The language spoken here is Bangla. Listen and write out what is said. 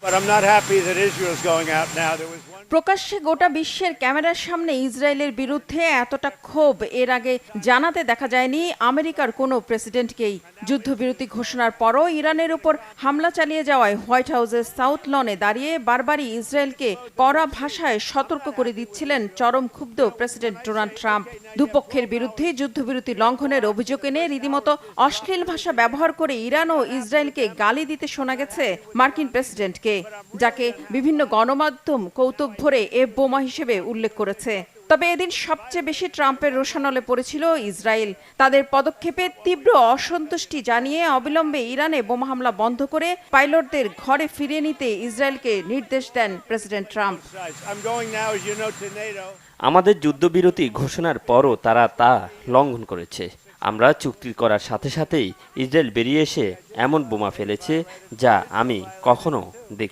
But I'm not happy that Israel's going out now. There was one. প্রকাশ্যে গোটা বিশ্বের ক্যামেরার সামনে ইসরায়েলের বিরুদ্ধে এতটা ক্ষোভ, এর আগে জানাতে দেখা যায়নি আমেরিকার কোনো প্রেসিডেন্টকেই। যুদ্ধবিরতি ঘোষণার পরও ইরানের উপর হামলা চালিয়ে যাওয়ায় হোয়াইট হাউসের সাউথ লনে দাঁড়িয়ে বারবারই ইসরায়েলকে কড়া ভাষায় সতর্ক করে দিচ্ছিলেন চরম ক্ষুব্ধ প্রেসিডেন্ট ডোনাল্ড ট্রাম্প। দুপক্ষের বিরুদ্ধে যুদ্ধবিরতি লঙ্ঘনের অভিযোগ এনে রীতিমতো অশ্লীল ভাষা ব্যবহার করে ইরান ও ইসরায়েলকে গালি দিতে শোনা গেছে মার্কিন প্রেসিডেন্টকে, যাকে বিভিন্ন গণমাধ্যম, কৌতুক ভরে এ বোমা হিসেবে উল্লেখ করেছে। তবে এদিন সবচেয়ে বেশি ট্রাম্পের রোশানলে পড়েছিল ইসরায়েল। তাদের পদক্ষেপে তীব্র অসন্তুষ্টি জানিয়ে অবিলম্বে ইরানে বোমা হামলা বন্ধ করে পাইলটদের ঘরে ফিরিয়ে নিতে ইসরায়েলকে নির্দেশ দেন প্রেসিডেন্ট ট্রাম্প. আমাদের যুদ্ধবিরতি ঘোষণার পরও তারা তা লঙ্ঘন করেছে। আমরা চুক্তি করার সাথে সাথেই ইসরায়েল বেরিয়ে এসে এমন বোমা ফেলেছে যা আমি কখনো দেখি